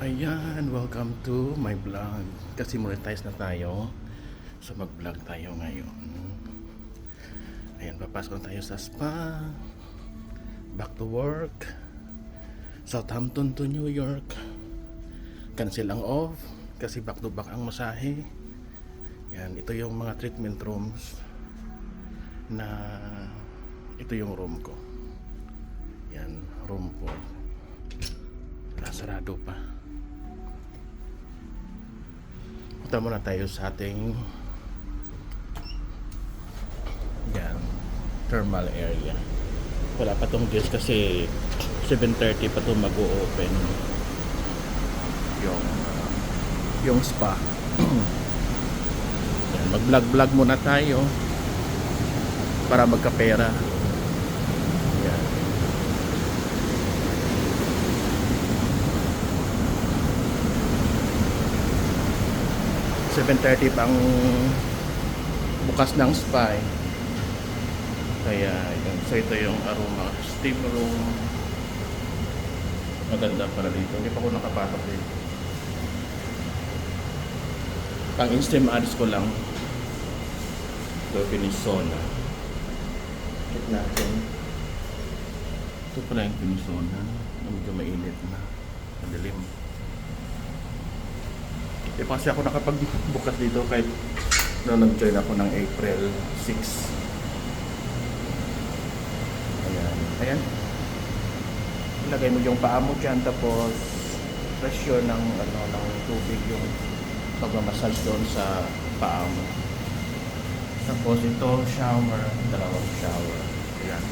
Ayan, welcome to my vlog. Kasi monetize na tayo. So mag-vlog tayo ngayon. Ayan, papasok na tayo sa spa. Back to work. Southampton to New York. Cancel ang off. Kasi back to back ang masahe. Yan, ito yung mga treatment rooms na ito yung room ko. Yan, room ko. Nasarado pa. Punta muna tayo sa ating yan, thermal area. Wala pa tong guest kasi 7.30 pa to mag-o-open yung yung spa. yan, mag-vlog-vlog muna tayo para magkapera. 7.30 pang bukas ng spa eh. kaya yun. so ito yung aroma. Steam room maganda para dito. Hindi pa ako nakapasok dito. Eh. pang steam ads ko lang. Ito pinisona check natin. Ito pala yung pinisona medyo mainit na. Madilim. Hindi pa kasi ako nakapagbukas dito kahit nung nag-join ako ng April 6. Ayan. Ayan. Ilagay mo yung paa mo dyan tapos pressure ng ano ng tubig yung pagmamassage doon sa paa mo. Tapos ito shower, dalawang shower. Ayan.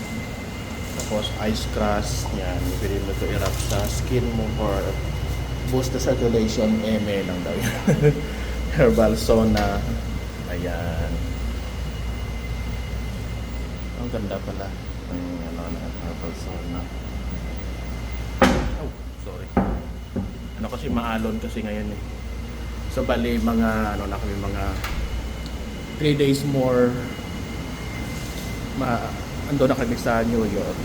Tapos ice crust, yan. Pwede mo ito i-wrap sa skin mo for boost the circulation. Eme lang daw yan. Herbal sauna. Ayan. Ang ganda pala. Yung ano na herbal sauna. Oh, sorry. Ano kasi maalon kasi ngayon eh. So bali mga ano na kami mga 3 days more ma ando na kami sa New York.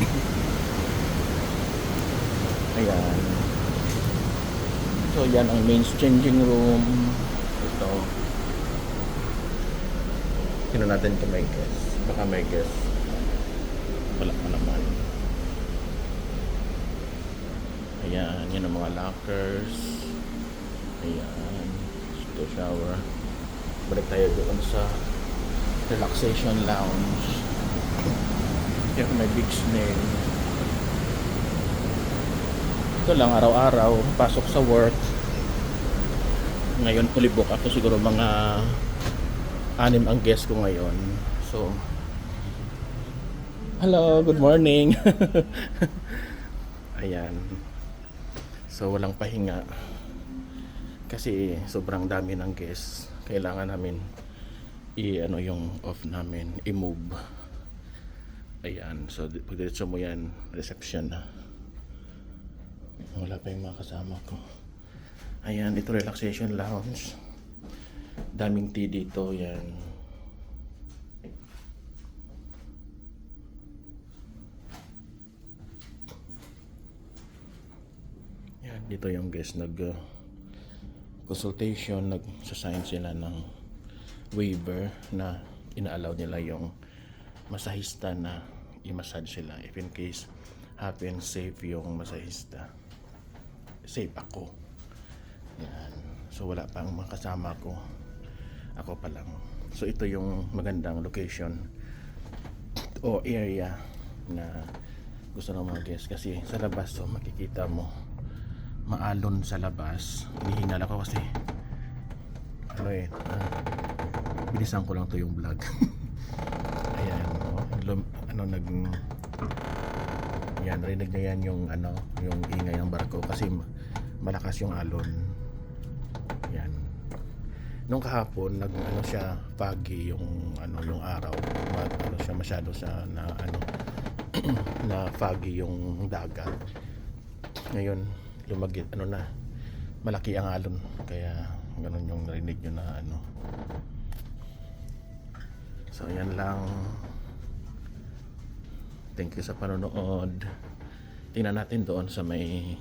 Ayan. So yan ang main changing room. Ito. Sino natin kung may guest. Baka may guest. Wala pa naman. Ayan. Yan ang mga lockers. Ayan. Ito shower. Balik tayo doon sa relaxation lounge. Yan may big snail. Ito lang araw-araw, pasok sa work. Ngayon fully book ako siguro mga anim ang guest ko ngayon. So, hello, good morning. Ayan. So, walang pahinga. Kasi sobrang dami ng guests. Kailangan namin i ano yung off namin, i-move. Ayan. So, di- pag diretso mo yan, reception na. Wala pa yung mga kasama ko. Ayan, ito relaxation lounge. Daming tea dito, yan. Yan, dito yung guest nag uh, consultation, nag-sign sila ng waiver na inaalaw nila yung masahista na i-massage sila if in case happen safe yung masahista safe ako. Yan. So wala pang mga kasama ko. Ako pa lang. So ito yung magandang location o area na gusto ng mga guests. Kasi sa labas so makikita mo maalon sa labas. Hinihingal ako kasi ano eh ah, bilisan ko lang to yung vlog. Ayan oh, ano nag yan rinig na yan yung ano yung ingay ng barko kasi ma- malakas yung alon. Yan. Nung kahapon nag ano siya foggy yung ano yung araw. Mag, ano siya masyado sa na ano na foggy yung dagat. Ngayon lumagit ano na malaki ang alon. Kaya ganun yung narinig nyo na ano. So yan lang thank you sa panonood tingnan natin doon sa may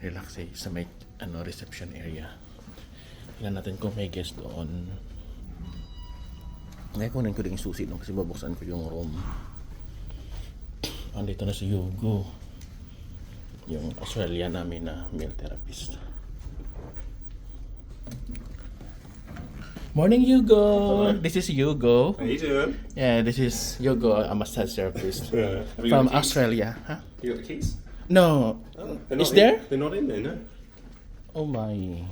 relax eh, sa may ano, reception area. Tingnan natin kung may guest doon. Ngayon kunin ko din yung susi doon kasi babuksan ko yung room. Andito na si Yugo. Yung Australian namin na male therapist. Morning, Yugo. This is Yugo. How you doing? Yeah, this is Yugo, a massage therapist you from? Australia. Huh? You got the keys? No. They're Is not there? In, they're not in there, no. Oh my.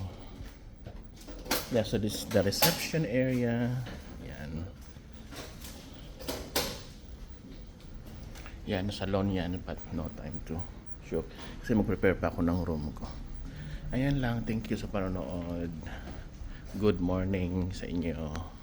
Yeah, so this is the reception area. Yan. Yan, salon yan, but no time to show. Kasi mag-prepare pa ako ng room ko. Ayan lang, thank you sa panonood. Good morning sa inyo.